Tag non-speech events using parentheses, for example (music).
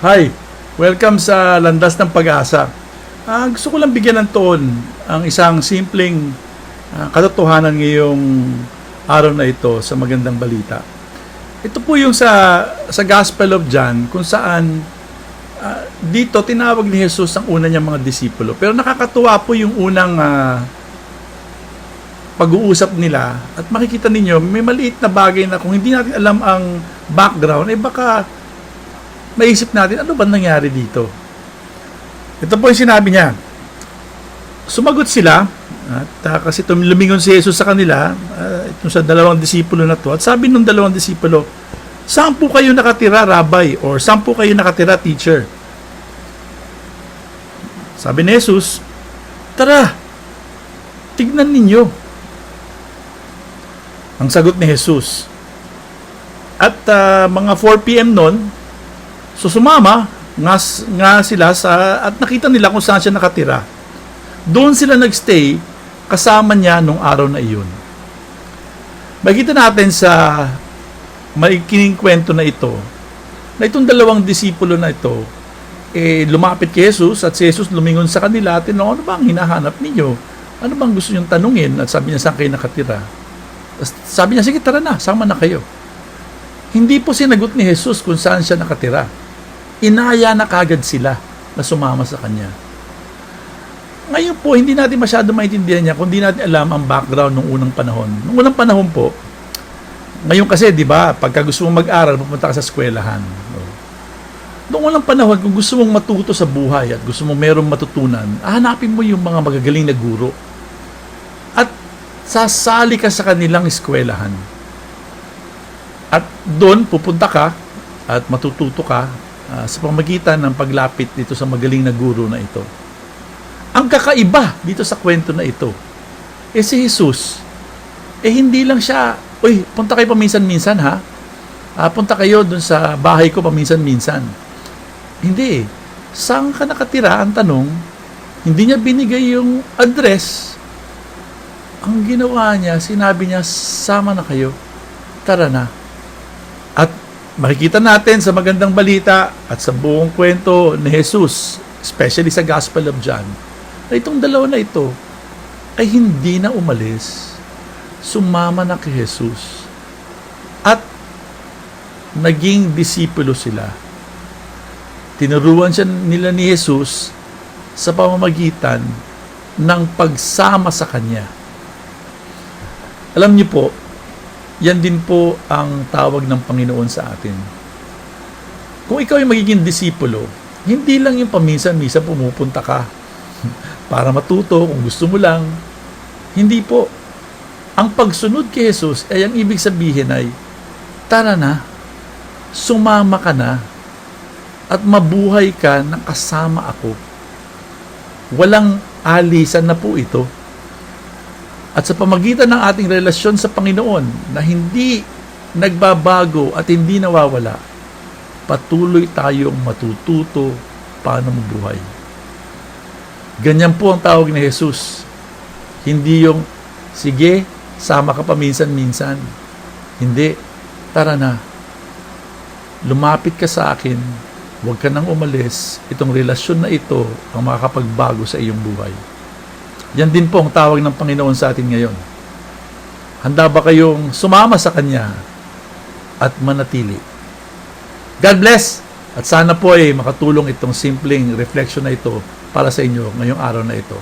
Hi, welcome sa Landas ng Pag-asa. Ah, gusto ko lang bigyan ng toon ang isang simpleng ah, katotohanan ngayong araw na ito sa magandang balita. Ito po yung sa sa Gospel of John kung saan ah, dito tinawag ni Jesus ang una niyang mga disipulo. Pero nakakatuwa po yung unang ah, pag-uusap nila at makikita ninyo may maliit na bagay na kung hindi natin alam ang background eh baka maisip natin ano ba nangyari dito. Ito po yung sinabi niya. Sumagot sila at ah, kasi lumingon si Jesus sa kanila uh, itong sa dalawang disipulo na to at sabi ng dalawang disipulo saan po kayo nakatira rabbi or saan po kayo nakatira teacher sabi ni Jesus tara tignan ninyo ang sagot ni Jesus. At ah, mga 4 p.m. noon, so sumama nga, nga sila sa, at nakita nila kung saan siya nakatira. Doon sila nagstay kasama niya nung araw na iyon. Makita natin sa maikining kwento na ito, na itong dalawang disipulo na ito, eh, lumapit kay Jesus at si Jesus lumingon sa kanila at ano ba ang hinahanap ninyo? Ano bang gusto niyong tanungin? At sabi niya, saan kayo nakatira? Sabi niya, sige tara na, sama na kayo. Hindi po sinagot ni Jesus kung saan siya nakatira. Inaya na kagad sila na sumama sa kanya. Ngayon po, hindi natin masyado maintindihan niya kung hindi natin alam ang background ng unang panahon. Nung unang panahon po, ngayon kasi, di ba, pagka gusto mong mag-aral, pupunta ka sa eskwelahan. Noong unang panahon, kung gusto mong matuto sa buhay at gusto mong merong matutunan, hanapin mo yung mga magagaling na guro. At sasali ka sa kanilang eskwelahan. At doon pupunta ka at matututo ka ah, sa pamagitan ng paglapit dito sa magaling na guro na ito. Ang kakaiba dito sa kwento na ito, eh si Jesus, eh hindi lang siya, uy, punta kayo paminsan-minsan ha, Ah, punta kayo dun sa bahay ko paminsan-minsan. Hindi eh. Saan ka nakatira? Ang tanong, hindi niya binigay yung address ang ginawa niya, sinabi niya, sama na kayo, tara na. At makikita natin sa magandang balita at sa buong kwento ni Jesus, especially sa Gospel of John, na itong dalawa na ito ay hindi na umalis. Sumama na kay Jesus. At naging disipulo sila. Tinuruan siya nila ni Jesus sa pamamagitan ng pagsama sa Kanya. Alam niyo po, yan din po ang tawag ng Panginoon sa atin. Kung ikaw ay magiging disipulo, hindi lang yung paminsan-minsan pumupunta ka (laughs) para matuto kung gusto mo lang. Hindi po. Ang pagsunod kay Jesus ay ang ibig sabihin ay, tara na, sumama ka na, at mabuhay ka na kasama ako. Walang alisan na po ito. At sa pamagitan ng ating relasyon sa Panginoon na hindi nagbabago at hindi nawawala, patuloy tayong matututo paano mabuhay. Ganyan po ang tawag ni Jesus. Hindi yung, sige, sama ka pa minsan-minsan. Hindi, tara na. Lumapit ka sa akin, huwag ka nang umalis. Itong relasyon na ito ang makakapagbago sa iyong buhay. Yan din po ang tawag ng Panginoon sa atin ngayon. Handa ba kayong sumama sa Kanya at manatili? God bless! At sana po ay makatulong itong simpleng reflection na ito para sa inyo ngayong araw na ito.